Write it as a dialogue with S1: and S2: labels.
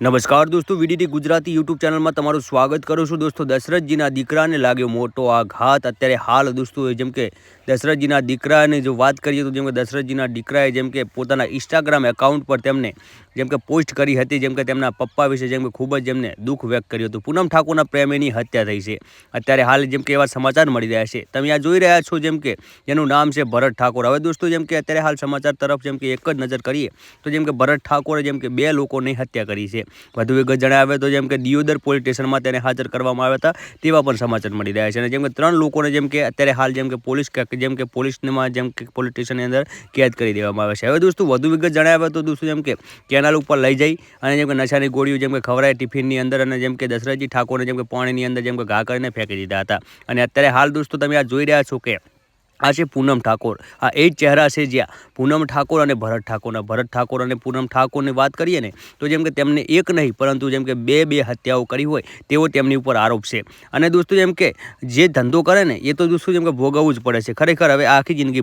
S1: નમસ્કાર દોસ્તો VDT Gujarati YouTube ચેનલમાં તમારું સ્વાગત કરું છું દોસ્તો દશરથજીના દીકરાને લાગ્યો મોટો આઘાત અત્યારે હાલ દોસ્તો જેમ કે દશરથજીના દીકરાની જો વાત કરીએ તો જેમ કે દશરથજીના દીકરાએ જેમ કે પોતાના ઇન્સ્ટાગ્રામ એકાઉન્ટ પર તેમને જેમ કે પોસ્ટ કરી હતી જેમ કે તેમના પપ્પા વિશે જેમ કે ખૂબ જ જેમને દુઃખ વ્યક્ત કર્યું હતું પૂનમ ઠાકોરના પ્રેમીની હત્યા થઈ છે અત્યારે હાલ જેમ કે એવા સમાચાર મળી રહ્યા છે તમે આ જોઈ રહ્યા છો જેમ કે જેનું નામ છે ભરત ઠાકોર હવે દોસ્તો જેમ કે અત્યારે હાલ સમાચાર તરફ જેમ કે એક જ નજર કરીએ તો જેમ કે ભરત ઠાકોરે જેમ કે બે લોકોની હત્યા કરી છે વધુ વિગત જણાવે તો જેમ કે દિયોદર પોલીસ સ્ટેશનમાં તેને હાજર કરવામાં આવ્યા હતા તેવા પણ સમાચાર મળી રહ્યા છે અને જેમ કે ત્રણ લોકોને જેમ કે અત્યારે હાલ જેમ કે પોલીસ જેમ કે પોલીસમાં જેમ કે પોલીસ સ્ટેશનની અંદર કેદ કરી દેવામાં આવે છે હવે દોસ્તો વધુ વિગત જણાવે તો દોસ્તો જેમ કે કેનાલ ઉપર લઈ જઈ અને જેમ કે નશાની ગોળીઓ જેમ કે ખવરાય ટિફિનની અંદર અને જેમ કે દશરથજી ઠાકોરને જેમ કે પાણીની અંદર જેમ કે ઘા કરીને ફેંકી દીધા હતા અને અત્યારે હાલ દોસ્તો તમે આ જોઈ રહ્યા છો કે આ છે પૂનમ ઠાકોર. આ એ જ ચહેરા છે જ્યાં પૂનમ ઠાકોર અને ભરત ઠાકોરના ભરત ઠાકોર અને પૂનમ ઠાકોરની વાત કરીએ ને, તો જેમ કે તેમને એક નહીં, પરંતુ જેમ કે બે બે હત્યાઓ કરી હોય તેવો તેમની ઉપર આરોપ છે. અને દોસ્તો, જેમ કે જે ધંધો કરે ને, એ તો દોસ્તો, જેમ કે ભોગવવું જ પડે છે. ખરેખર હવે આખી જિંદગી